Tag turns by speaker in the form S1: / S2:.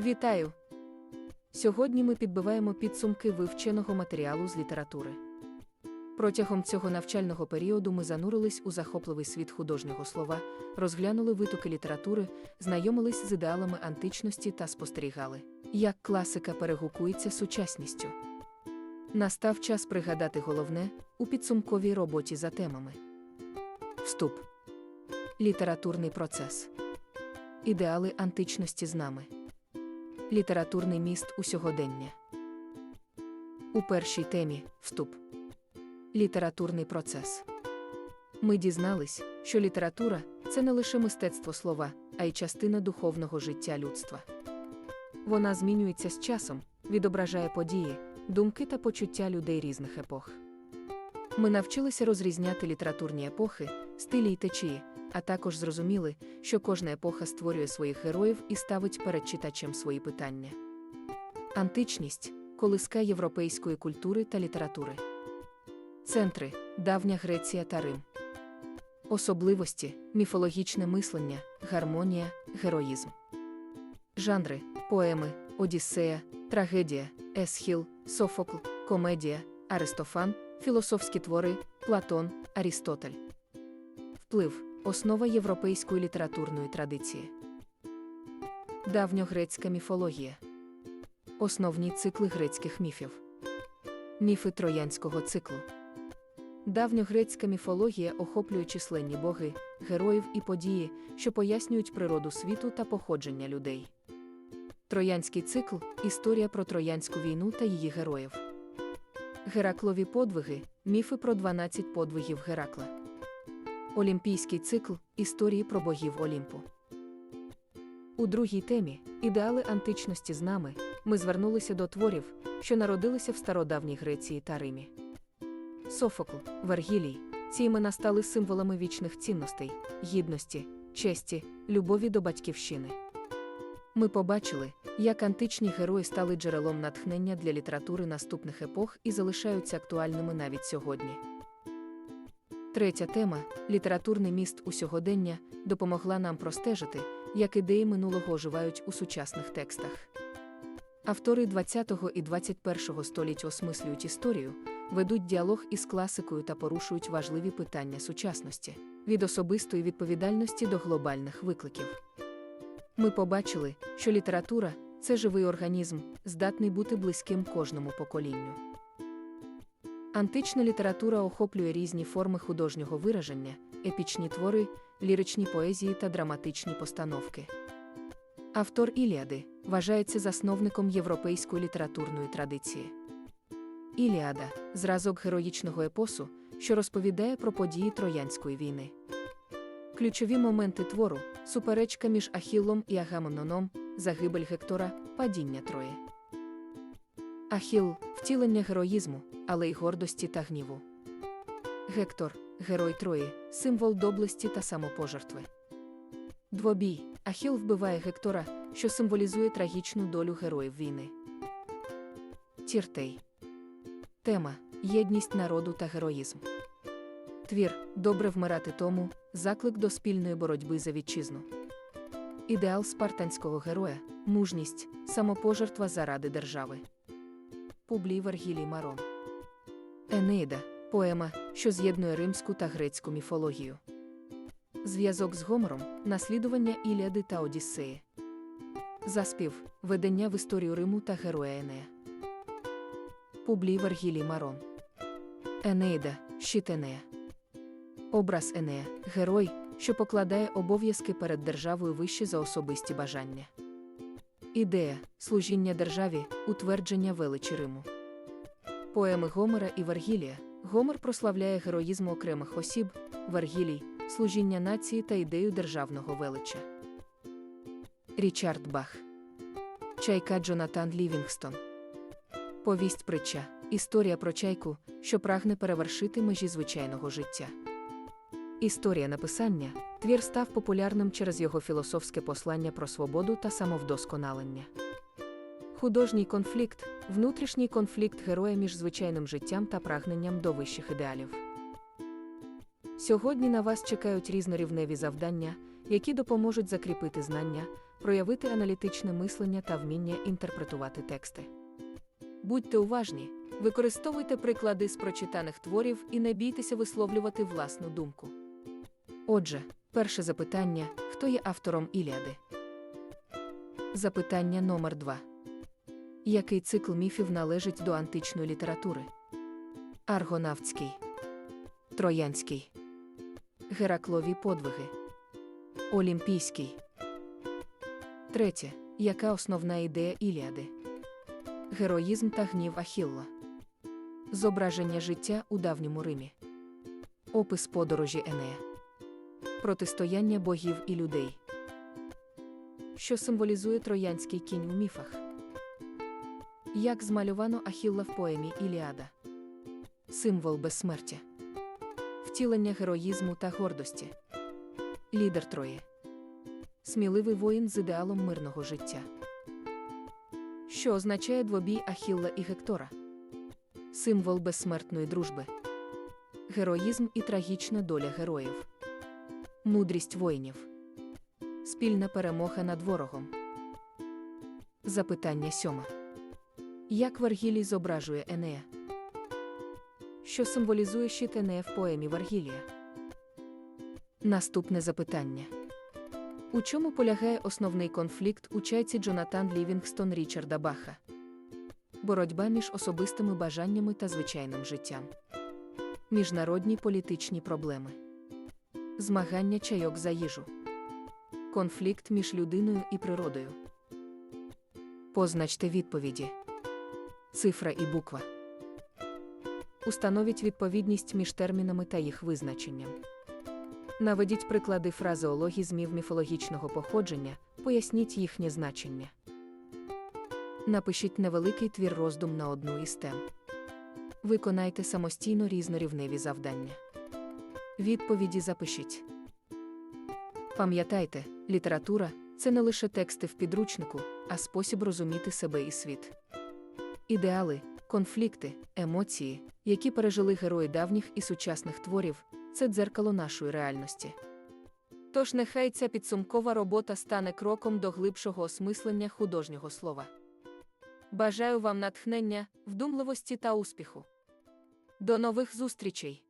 S1: Вітаю! Сьогодні ми підбиваємо підсумки вивченого матеріалу з літератури. Протягом цього навчального періоду ми занурились у захопливий світ художнього слова, розглянули витоки літератури, знайомились з ідеалами античності та спостерігали, як класика перегукується сучасністю. Настав час пригадати головне у підсумковій роботі за темами. Вступ. Літературний процес. Ідеали античності з нами. Літературний міст у сьогодення. У першій темі вступ. Літературний процес. Ми дізнались, що література це не лише мистецтво слова, а й частина духовного життя людства. Вона змінюється з часом, відображає події, думки та почуття людей різних епох. Ми навчилися розрізняти літературні епохи, стилі й течії, а також зрозуміли, що кожна епоха створює своїх героїв і ставить перед читачем свої питання. Античність колиска європейської культури та літератури. Центри давня Греція та Рим. Особливості міфологічне мислення, гармонія, героїзм. Жанри поеми, Одіссея, трагедія, Есхіл, Софокл, комедія, Аристофан, філософські твори, Платон, Арістотель. Вплив основа європейської літературної традиції. Давньогрецька міфологія. Основні цикли грецьких міфів. Міфи троянського циклу. Давньогрецька міфологія охоплює численні боги, героїв і події, що пояснюють природу світу та походження людей. Троянський цикл історія про Троянську війну та її героїв. Гераклові подвиги міфи про 12 подвигів Геракла. Олімпійський цикл історії про богів Олімпу. У другій темі ідеали античності з нами ми звернулися до творів, що народилися в стародавній Греції та Римі. Софокл, Вергілій, ці імена стали символами вічних цінностей, гідності, честі, любові до батьківщини. Ми побачили, як античні герої стали джерелом натхнення для літератури наступних епох і залишаються актуальними навіть сьогодні. Третя тема літературний міст у сьогодення допомогла нам простежити, як ідеї минулого оживають у сучасних текстах. Автори 20-го і 21-го століть осмислюють історію, ведуть діалог із класикою та порушують важливі питання сучасності від особистої відповідальності до глобальних викликів. Ми побачили, що література це живий організм, здатний бути близьким кожному поколінню. Антична література охоплює різні форми художнього вираження, епічні твори, ліричні поезії та драматичні постановки. Автор Іліади вважається засновником європейської літературної традиції. Іліада зразок героїчного епосу, що розповідає про події Троянської війни. Ключові моменти твору суперечка між Ахіллом і Агамемноном, загибель Гектора, падіння Трої. Ахіл втілення героїзму, але й гордості та гніву. Гектор герой Трої, символ доблесті та самопожертви. Двобій Ахіл вбиває Гектора, що символізує трагічну долю героїв війни. Тіртей. Тема єдність народу та героїзм. Твір Добре вмирати тому, заклик до спільної боротьби за вітчизну. Ідеал спартанського героя, мужність, самопожертва заради держави. Публій Вергілій Марон. Енеїда поема, що з'єднує римську та грецьку міфологію. Зв'язок з Гомером, наслідування Іліади та Одіссеї. Заспів ведення в історію Риму та героя Енея. Публій Вергілій Марон. Енеїда щит Енея. Образ Енея герой, що покладає обов'язки перед державою вище за особисті бажання. Ідея служіння державі, утвердження величі Риму. Поеми Гомера і Вергілія. Гомер прославляє героїзм окремих осіб, Вергілій служіння нації та ідею державного велича. Річард Бах. Чайка Джонатан Лівінгстон. Повість притча. Історія про чайку, що прагне перевершити межі звичайного життя. Історія написання твір став популярним через його філософське послання про свободу та самовдосконалення. Художній конфлікт внутрішній конфлікт героя між звичайним життям та прагненням до вищих ідеалів. Сьогодні на вас чекають різнорівневі завдання, які допоможуть закріпити знання, проявити аналітичне мислення та вміння інтерпретувати тексти. Будьте уважні, використовуйте приклади з прочитаних творів і не бійтеся висловлювати власну думку. Отже, перше запитання: хто є автором Іліади? Запитання номер 2 Який цикл міфів належить до античної літератури? Аргонавтський, Троянський, Гераклові подвиги, Олімпійський. Третє. Яка основна ідея Іліади? Героїзм та гнів Ахілла. Зображення життя у давньому Римі. Опис подорожі Енея. Протистояння богів і людей. Що символізує троянський кінь у міфах? Як змалювано Ахілла в поемі Іліада? Символ безсмертя. Втілення героїзму та гордості. Лідер Трої. Сміливий воїн з ідеалом мирного життя. Що означає двобій Ахілла і Гектора? Символ безсмертної дружби. Героїзм і трагічна доля героїв. Мудрість воїнів. Спільна перемога над ворогом. Запитання сьоме. Як Варгілій зображує Енея? Що символізує щит Енея в поемі Варгілія? Наступне запитання. У чому полягає основний конфлікт у чайці Джонатан Лівінгстон Річарда Баха? Боротьба між особистими бажаннями та звичайним життям. Міжнародні політичні проблеми. Змагання чайок за їжу. Конфлікт між людиною і природою. Позначте відповіді. Цифра і буква. Установіть відповідність між термінами та їх визначенням. Наведіть приклади фразеологізмів міфологічного походження, поясніть їхнє значення. Напишіть невеликий твір роздум на одну із тем. Виконайте самостійно різнорівневі завдання. Відповіді запишіть. Пам'ятайте, література це не лише тексти в підручнику, а спосіб розуміти себе і світ. Ідеали, конфлікти, емоції, які пережили герої давніх і сучасних творів, це дзеркало нашої реальності. Тож нехай ця підсумкова робота стане кроком до глибшого осмислення художнього слова. Бажаю вам натхнення, вдумливості та успіху. До нових зустрічей!